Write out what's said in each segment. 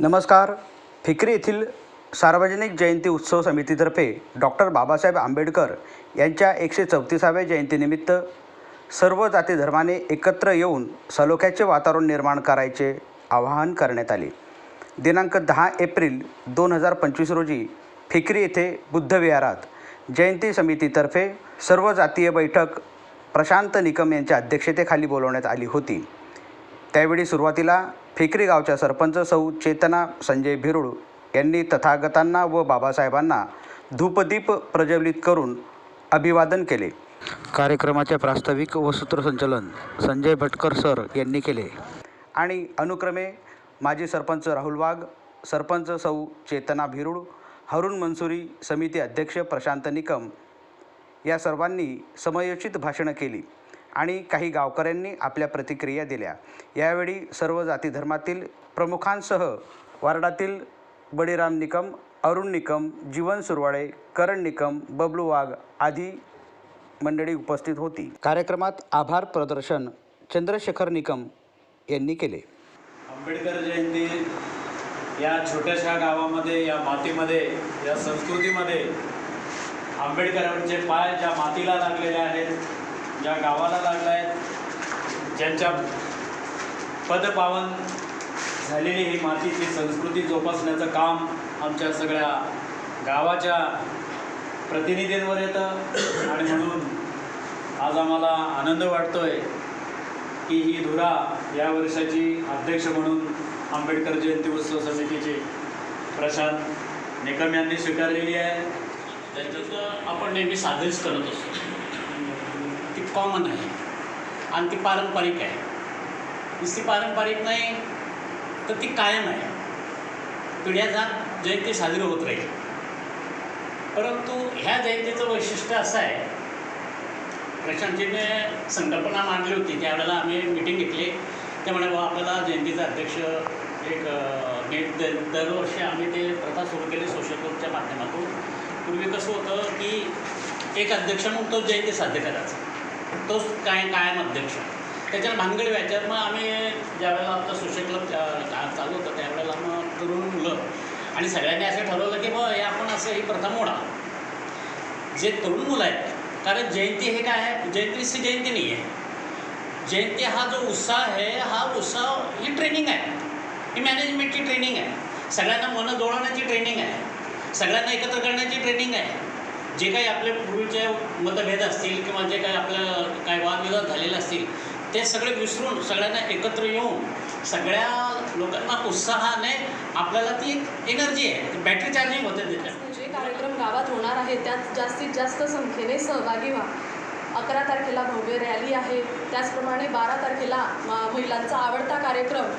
नमस्कार. फिक्री येथील सार्वजनिक जयंती उत्सव समितीतर्फे डॉक्टर बाबासाहेब आंबेडकर यांच्या एकशे चौतीसाव्या जयंतीनिमित्त सर्व जाती धर्माने एकत्र येऊन सलोख्याचे वातावरण निर्माण करायचे आवाहन करण्यात आले. दिनांक दहा एप्रिल दोन हजार पंचवीस रोजी फिक्री येथे बुद्धविहारात जयंती समितीतर्फे सर्व जातीय बैठक प्रशांत निकम यांच्या अध्यक्षतेखाली बोलवण्यात आली होती. त्यावेळी सुरुवातीला फेकरी गावच्या सरपंच सौ चेतना संजय भिरुड यांनी तथागतांना व बाबासाहेबांना धूपदीप प्रज्वलित करून अभिवादन केले. कार्यक्रमाचे प्रास्ताविक व सूत्रसंचलन संजय भटकर सर यांनी केले. आणि अनुक्रमे माजी सरपंच राहुल वाघ सरपंच सौ चेतना भिरुड हरुण मनसुरी समिती अध्यक्ष प्रशांत निकम या सर्वांनी समयोचित भाषणं केली. आणि काही गावकऱ्यांनी आपल्या प्रतिक्रिया दिल्या. यावेळी सर्व जाती धर्मातील प्रमुखांसह वार्डातील बळीराम निकम अरुण निकम जीवन सुरवाळे करण निकम बबलू वाघ आदी मंडळी उपस्थित होती. कार्यक्रमात आभार प्रदर्शन चंद्रशेखर निकम यांनी केले. आंबेडकर जयंती या छोट्याशा गावामध्ये या मातीमध्ये या संस्कृतीमध्ये आंबेडकरांचे पाय ज्या मातीला लागलेले आहेत ज्या गावाला लागला आहेत ज्यांच्या पदपावन झालेली ही मातीची संस्कृती जोपासण्याचं काम आमच्या सगळ्या गावाच्या प्रतिनिधींवर येतं. आणि म्हणून आज आम्हाला आनंद वाटतोय की ही धुरा या वर्षाची अध्यक्ष म्हणून आंबेडकर जयंती उत्सव समितीचे प्रशांत निकम यांनी स्वीकारलेली आहे. त्याच्यात आपण नेहमी साधेच करत असतो. कॉमन आहे. आणि ती पारंपरिक आहे. नुसती पारंपरिक नाही तर ती कायम आहे. पिढ्या जात जयंती साजरी होत राहील. परंतु ह्या जयंतीचं वैशिष्ट्य असं आहे प्रशांतजीने संकल्पना मांडली होती त्यावेळेला आम्ही मिटिंग घेतली. त्यामुळे बाबा आपल्याला जयंतीचा अध्यक्ष एक नेट दर दरवर्षी आम्ही ते प्रथा सुरू केली सोशल ग्रुपच्या माध्यमातून. पूर्वी कसं होतं की एक अध्यक्ष म्हणून तो जयंती साध्य करायचा. तोच काय कायम अध्यक्ष त्याच्यानं भानगड व्हायच्यात मग आम्ही ज्यावेळेला आमचा सोशल क्लब चालू होतं त्यावेळेला मग तरुण मुलं. आणि सगळ्यांनी असं ठरवलं की बा हे आपण असं ही प्रथा मोडा. जे तरुण मुलं आहेत कारण जयंती हे काय आहे? जयंती जयंती नाही आहे. जयंती हा जो उत्साह आहे हा उत्साह ही ट्रेनिंग आहे. ही मॅनेजमेंटची ट्रेनिंग आहे. सगळ्यांना मनं जोडवण्याची ट्रेनिंग आहे. सगळ्यांना एकत्र करण्याची ट्रेनिंग आहे. जे काही आपले पूर्वीचे मतभेद असतील किंवा जे काही आपलं काय वादविवाद झालेले असतील ते सगळे विसरून सगळ्यांना एकत्र येऊन सगळ्या लोकांना उत्साहाने आपल्याला ती एनर्जी आहे बॅटरी चार्जिंग होते त्याच्यात. जे कार्यक्रम गावात होणार आहे त्यात जास्तीत जास्त संख्येने सहभागी व्हा. अकरा तारखेला भव्य रॅली आहे. त्याचप्रमाणे बारा तारखेला महिलांचा आवडता कार्यक्रम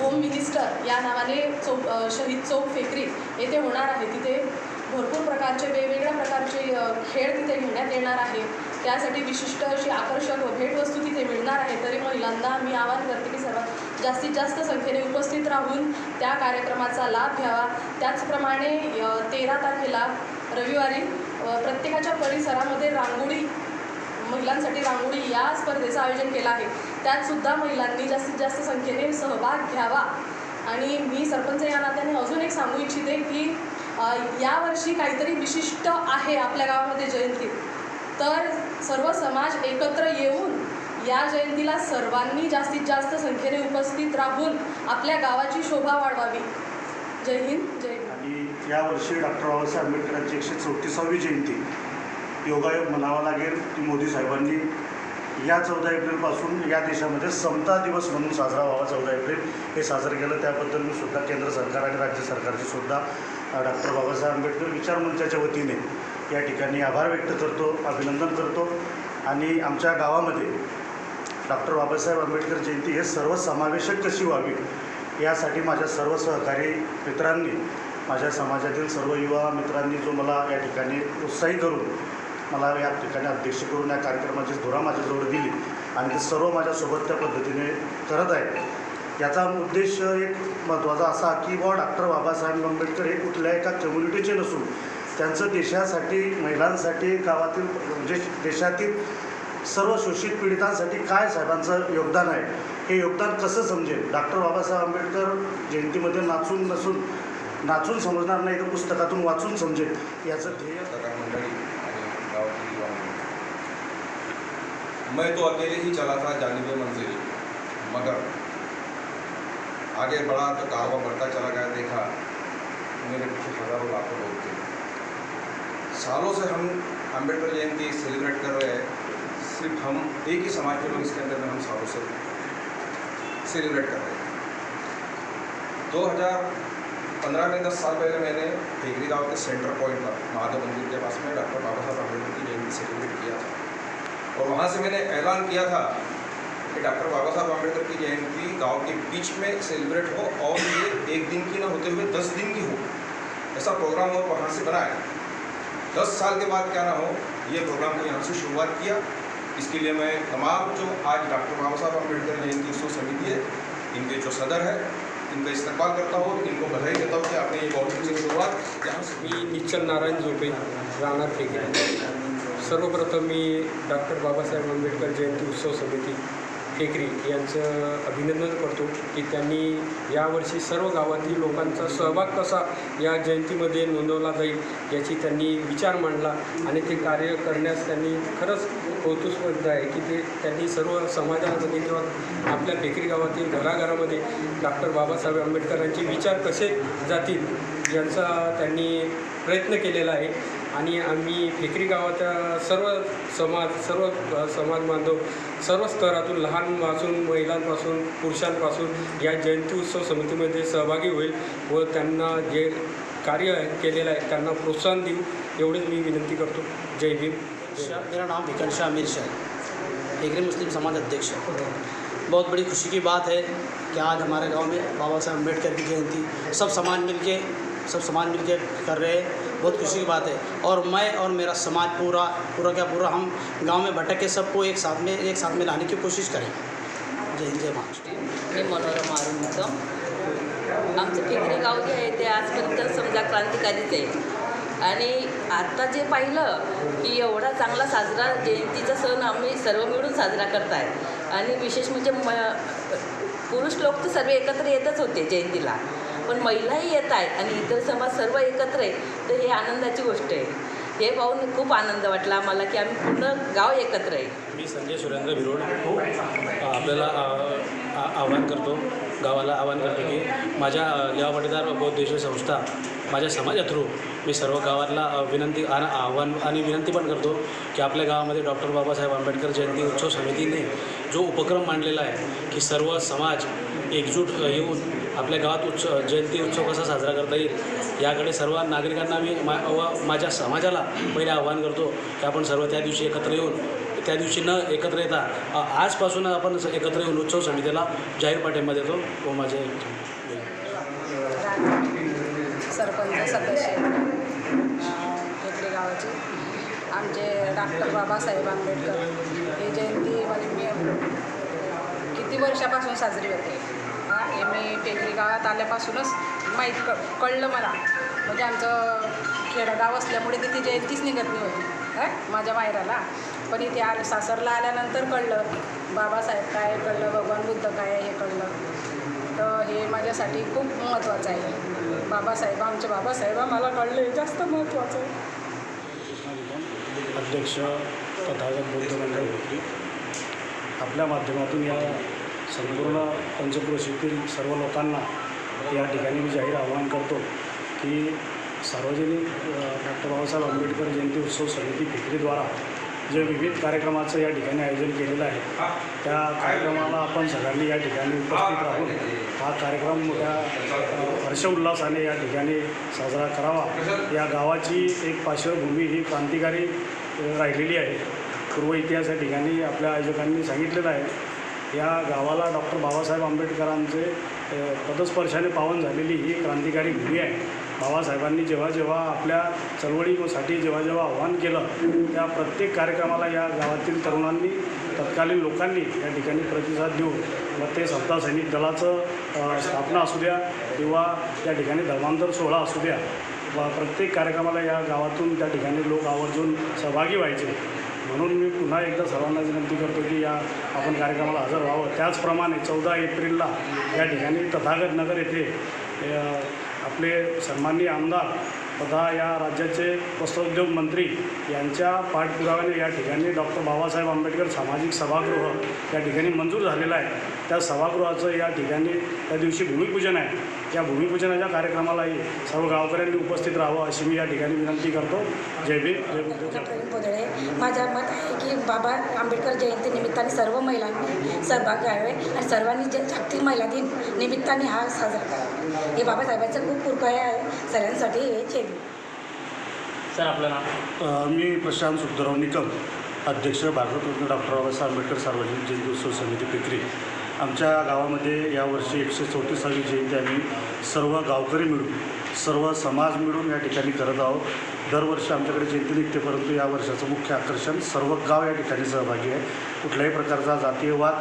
होम मिनिस्टर या नावाने चौक शहीद चौक फेकरी येथे होणार आहे. तिथे भरपूर प्रकारचे वेगवेगळ्या प्रकारचे खेळ तिथे घेण्यात येणार आहे त्यासाठी विशिष्ट अशी आकर्षक भेटवस्तू तिथे मिळणार आहे तरी महिलांना मी आवाहन करते की सर्वात जास्तीत जास्त संख्येने उपस्थित राहून त्या कार्यक्रमाचा लाभ घ्यावा. त्याचप्रमाणे तेरा तारखेला रविवारी प्रत्येकाच्या परिसरामध्ये रांगोळी महिलांसाठी रांगोळी या स्पर्धेचं आयोजन केलं आहे. त्यातसुद्धा महिलांनी जास्तीत जास्त संख्येने सहभाग घ्यावा. आणि मी सरपंच या नात्याने अजून एक सांगू इच्छिते की यावर्षी काहीतरी विशिष्ट आहे आपल्या गावामध्ये जयंती. तर सर्व समाज एकत्र येऊन या जयंतीला सर्वांनी जास्तीत जास्त संख्येने उपस्थित राहून आपल्या गावाची शोभा वाढवावी. जय हिंद जय आणि यावर्षी डॉक्टर बाबासाहेब आंबेडकरांची एकशे चौतीसावी जयंती. योगायोग म्हणावा लागेल ती मोदी साहेबांनी. या चौदा एप्रिलपासून या देशामध्ये समता दिवस म्हणून साजरा व्हावा चौदा एप्रिल. हे साजरं केलं त्याबद्दल मी सुद्धा केंद्र सरकार आणि राज्य सरकारचे सुद्धा डॉक्टर बाबासाहेब आंबेडकर विचार मंचाच्या वतीने या ठिकाणी आभार व्यक्त करतो अभिनंदन करतो. आणि आमच्या गावामध्ये डॉक्टर बाबासाहेब आंबेडकर जयंती हे सर्वसमावेशक कशी व्हावी यासाठी माझ्या सर्व सहकारी मित्रांनी माझ्या समाजातील सर्व युवा मित्रांनी जो मला या ठिकाणी उत्साही करून मला या ठिकाणी अध्यक्ष करून या कार्यक्रमाची धुरा माझ्याजवळ दिली आणि ते सर्व माझ्यासोबत त्या पद्धतीने करत आहेत. याचा उद्देश एक महत्त्वाचा असा की बुवा डॉक्टर बाबासाहेब आंबेडकर हे कुठल्या एका कम्युनिटीचे नसून त्यांचं देशासाठी महिलांसाठी गावातील म्हणजे देशातील सर्व शोषित पीडितांसाठी काय साहेबांचं योगदान आहे? हे योगदान कसं समजेल? डॉक्टर बाबासाहेब आंबेडकर जयंतीमध्ये नाचून नसून नाचून समजणार नाही तर पुस्तकातून वाचून समजेल याचं ध्येय मंडळी गावातील मैं तो अकेले ही चला था जानिब मंजिल मगर आगे बढ़ा तो कारवा बढ़ता चला गया, देखा, मेरे पीछे हज़ारों लाखों लोग थे। सालों से हम अंबेडकर जयंती सेलिब्रेट कर रहे हैं। सिर्फ़ हम एक ही समाज के लोग इसके अंदर में हम सालों से सेलिब्रेट कर रहे हैं। दो हज़ार पंद्रह में दस साल पहले मैंने टेकरी गाँव के सेंटर पॉइंट पर महादेव मंदिर के पास में डॉक्टर बाबा साहब अंबेडकर की जयंती सेलिब्रेट किया था। और वहाँ से मैंने ऐलान किया था कि डॉक्टर बाबा साहब अंबेडकर की जयंती गाँव के बीच में सेलिब्रेट हो और ये एक दिन की ना होते हुए दस दिन की हो। ऐसा प्रोग्राम और वहाँ से बनाया दस साल के बाद क्या ना हो, ये प्रोग्राम को यहाँ से शुरुआत किया। इसके लिए मैं तमाम जो आज डॉक्टर बाबा साहब अंबेडकर जयंती उत्सव समिति है, इनके जो सदर है, इनका इस्तेमाल करता हूँ, इनको बधाई देता हूँ कि आपने ये बहुत अच्छी शुरुआत यहाँ से मी निश्चल नारायण झोपे राहणार ठेके। सर्वप्रथम मी डॉक्टर बाबासाहेब आंबेडकर जयंती उत्सव समिती टेकरी यांचं अभिनंदन करतो की त्यांनी यावर्षी सर्व गावातील लोकांचा सहभाग कसा या जयंतीमध्ये नोंदवला जाईल याची त्यांनी विचार मांडला आणि ते कार्य करण्यास त्यांनी खरंच कौतुस्पद आहे की ते त्यांनी सर्व समाजामध्ये किंवा आपल्या टेकरी गावातील घराघरामध्ये डॉक्टर बाबासाहेब आंबेडकरांचे विचार कसे जातील यांचा त्यांनी प्रयत्न केलेला आहे. आणि आम्ही फेकरी गावाच्या सर्व समाज सर्व समाज बांधव सर्व स्तरातून लहानपासून महिलांपासून पुरुषांपासून या जयंती उत्सव समितीमध्ये सहभागी होईल व त्यांना जे कार्य केलेलं आहे त्यांना प्रोत्साहन देऊ एवढीच मी विनंती करतो. जय भीम. शाह- मेरा नाम विकन शाह अमीर शाह एकरे मुस्लिम समाज अध्यक्ष बहुत बड़ी खुशी की बात है कि आज हमारे गांव में बाबा साहब अम्बेडकर की जयंती सब समाज मिल के सब समाज मिल के कर रहे हैं। बहुत खुशी की बात है। और मैं और मेरा समाज पूरा पूरा क्या पूरा हम गांव में भटक के सबको एक साथ में एक साथ में लाने की कोशिश करें। जय हिंद जय महाराष्ट्र। मी मनोरमा आमचं टेकरी गाव जे आहे ते आजपर्यंत समजा क्रांतिकारीच आहे. आणि आत्ता जे पाहिलं की एवढा चांगला साजरा जयंतीचा सण आम्ही सर्व मिळून साजरा करताय. आणि विशेष म्हणजे म पुरुष लोक तर सर्व एकत्र येतच होते जयंतीला. पण महिलाही येत आहेत आणि इतर समाज सर्व एकत्र आहे तर हे आनंदाची गोष्ट आहे. हे पाहून खूप आनंद वाटला आम्हाला की आम्ही पूर्ण गाव एकत्र आहे. मी संजय सुरेंद्र बिरोड. आपल्याला आवाहन करतो गावाला आवाहन करतो की माझ्या अ, लेवा पाटीदार बौद्ध संस्था माझ्या समाजा थ्रू मी सर्व गावातला विनंती आणि आव्हान आणि विनंती पण करतो की आपल्या गावामध्ये डॉक्टर बाबासाहेब आंबेडकर जयंती उत्सव समितीने जो उपक्रम मांडलेला आहे की सर्व समाज एकजूट येऊन आपल्या गावात उत्सव जयंती उत्सव कसा साजरा करता येईल याकडे सर्व नागरिकांना मी मा व माझ्या समाजाला पहिले आवाहन करतो की आपण सर्व त्या दिवशी एकत्र येऊन त्या दिवशी न एकत्र येता आजपासून आपण एकत्र येऊन उत्सव समितीला जाहीर पाठिंबा देतो. व माझे सरपंच सदस्य गावाचे आमचे डॉक्टर बाबासाहेब आंबेडकर हे जयंती म्हणजे मी किती वर्षापासून साजरी होते? आहे. मी टेकडी गावात आल्यापासूनच माहीत क कळलं मला. म्हणजे आमचं खेडगाव असल्यामुळे तिथे जयंतीच निघत नाही होती काय माझ्या माहेराला. पण इथे आलं सासरला आल्यानंतर कळलं. बाबासाहेब काय कळलं? भगवान बुद्ध काय आहे हे कळलं. तर हे माझ्यासाठी खूप महत्त्वाचं आहे. बाबासाहेब आमचे बाबासाहेब आम्हाला कळले. जास्त महत्त्वाचं आहे. अध्यक्ष तथागत बुद्ध मंडळ होती. आपल्या माध्यमातून या संपूर्ण पंचक्रोशीतील सर्व लोकांना या ठिकाणी मी जाहीर आवाहन करतो की सार्वजनिक डॉक्टर बाबासाहेब आंबेडकर जयंती उत्सव समिती फिक्रीद्वारा जे विविध कार्यक्रमाचं या ठिकाणी आयोजन केलेलं आहे त्या कार्यक्रमाला आपण सगळ्यांनी या ठिकाणी उपस्थित राहून हा कार्यक्रम मोठ्या अ, हर्षोल्लासाने या ठिकाणी साजरा करावा. या गावाची एक पार्श्वभूमी ही क्रांतिकारी राहिलेली आहे. पूर्व इतिहास या ठिकाणी आपल्या आयोजकांनी सांगितलेलं आहे या गावाला डॉक्टर बाबासाहेब आंबेडकरांचे पदस्पर्शाने पावन झालेली ही क्रांतिकारी भूमी आहे. बाबासाहेबांनी जेव्हा जेव्हा आपल्या चळवळीसाठी जेव्हा जेव्हा आव्हान केलं त्या प्रत्येक कार्यक्रमाला या गावातील तरुणांनी तत्कालीन लोकांनी या ठिकाणी प्रतिसाद देऊन मग ते सत्ता सैनिक दलाचं स्थापना असू द्या किंवा त्या ठिकाणी धर्मांतर सोहळा असू द्या व प्रत्येक कार्यक्रमाला या गावातून त्या ठिकाणी लोक आवर्जून सहभागी व्हायचे. म्हणून मी पुन्हा एकदा सर्वांना विनंती करतो की या आपण कार्यक्रमाला हजर व्हावं. त्याचप्रमाणे चौदा एप्रिलला या ठिकाणी तथागत नगर येथे आपले सन्माननीय आमदार तथा या राज्याचे वस्त्रोद्योग मंत्री यांच्या पाठपुराव्याने या ठिकाणी डॉक्टर बाबासाहेब आंबेडकर सामाजिक सभागृह या ठिकाणी मंजूर झालेलं आहे. त्या सभागृहाचं या ठिकाणी त्या दिवशी भूमिपूजन आहे. या भूमिपूजनाच्या कार्यक्रमालाही सर्व गावकऱ्यांनी उपस्थित राहावं अशी मी या ठिकाणी विनंती करतो. जय भीम जय बुद्ध जय प्रवीण पोदळे माझं मत आहे की बाबा आंबेडकर जयंती निमित्ताने सर्व महिलांनी सहभाग घ्यावे आणि सर्वांनी जे जागतिक महिला दिन निमित्ताने हा साजरा करावा. हे बाबासाहेबांचं खूप कृपया आहे. सगळ्यांसाठी हे जय भीम. सर आपलं नाव? मी प्रशांत सुखदराव निकम अध्यक्ष भारतरत्न डॉक्टर बाबासाहेब आंबेडकर सार्वजनिक जयंती उत्सव समिती पिकरी. आमच्या गावामध्ये यावर्षी एकशे चौतीसावी जयंती आम्ही सर्व गावकरी मिळून सर्व समाज मिळून या ठिकाणी करत आहोत. दरवर्षी आमच्याकडे जयंती निघते परंतु या वर्षाचं मुख्य आकर्षण सर्व गाव या ठिकाणी सहभागी आहे. कुठल्याही प्रकारचा जातीयवाद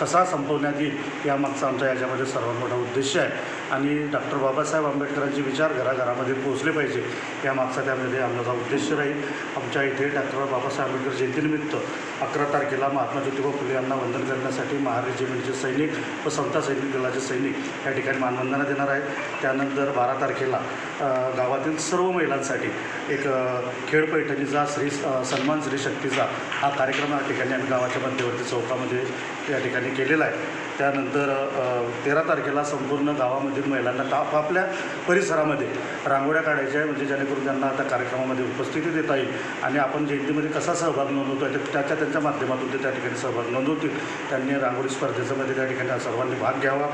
कसा संपवण्यात येईल यामागचा आमचा याच्यामध्ये सर्वात मोठा उद्देश आहे. आणि डॉक्टर बाबासाहेब आंबेडकरांचे विचार घराघरामध्ये पोहोचले पाहिजे. या मागचा त्यामध्ये आमचा उद्देश राहील. आमच्या इथे डॉक्टर बाबासाहेब आंबेडकर जयंतीनिमित्त अकरा तारखेला महात्मा ज्योतिबा फुले यांना वंदन करण्यासाठी महार रेजिमेंटचे सैनिक व संता सैनिक दलाचे सैनिक या ठिकाणी मानवंदना देणार आहेत. त्यानंतर बारा तारखेला गावातील सर्व महिलांसाठी एक खेळ पैठणीचा श्री सन्मान श्री शक्तीचा हा कार्यक्रम या ठिकाणी आम्ही गावाच्या मध्यवर्ती चौकामध्ये या ठिकाणी केलेला आहे. त्यानंतर तेरा तारखेला संपूर्ण गावामधील महिलांना का आपापल्या परिसरामध्ये रांगोळ्या काढायच्या आहे म्हणजे जेणेकरून त्यांना आता कार्यक्रमामध्ये उपस्थिती देता येईल. आणि आपण जयंतीमध्ये कसा सहभाग नोंदवतो आहे त्याच्या त्यांच्या माध्यमातून ते त्या ठिकाणी सहभाग नोंदवतील. त्यांनी रांगोळी स्पर्धेच्यामध्ये त्या ठिकाणी सर्वांनी भाग घ्यावा.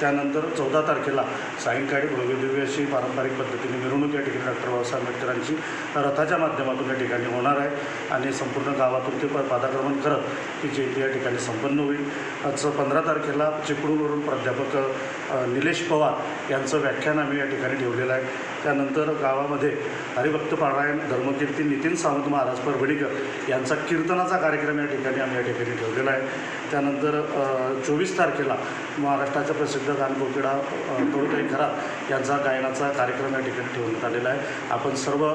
त्यानंतर चौदा तारखेला सायंकाळी भव्यदिव्य अशी पारंपरिक पद्धतीने मिरवणूक या ठिकाणी डॉक्टर बाबासाहेब आंबेडकरांची रथाच्या माध्यमातून या ठिकाणी होणार आहे. आणि संपूर्ण गावातून ते पादाक्रमण करत ती जयंती या ठिकाणी संपन्न होईल. आज पंधरा तारखेला चिपळूणवरून प्राध्यापक निलेश पवार यांचं व्याख्यान आम्ही या ठिकाणी ठेवलेलं आहे. त्यानंतर गावामध्ये हरिभक्त पारायण धर्मकीर्ती नितीन सावंत महाराज परभणीकर यांचा कीर्तनाचा कार्यक्रम या ठिकाणी आम्ही या ठिकाणी ठेवलेला आहे. त्यानंतर चोवीस तारखेला महाराष्ट्राच्या प्रसिद्ध गानकोकिडा अ, कडूताई खरात यांचा गायनाचा कार्यक्रम या ठिकाणी ठेवण्यात आलेला आहे. आपण सर्व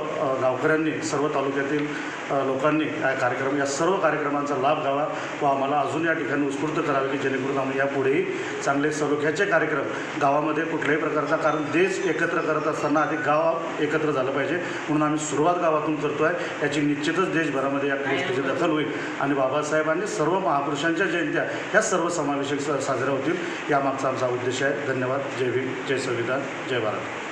गावकऱ्यांनी सर्व तालुक्यातील लोकांनी या कार्यक्रम या सर्व कार्यक्रमांचा लाभ घ्यावा व आम्हाला अजून या ठिकाणी उत्स्फूर्त करावे की जेणेकरून आम्ही यापुढेही चांगले सलोख्याचे कार्यक्रम गावामध्ये कुठल्याही प्रकारचा कारण देश एकत्र करत असताना आधी गाव एकत्र झालं पाहिजे म्हणून आम्ही सुरुवात गावातून करतो आहे याची निश्चितच देशभरामध्ये या गोष्टीची दखल होईल. आणि बाबासाहेबांनी सर्व महापुरुषांच्या जयंत्या ह्या सर्व समावेशक साजऱ्या होतील. यामागचा आमचा उद्देश आहे. धन्यवाद. जय भीम. जय संविधान. जय भारत.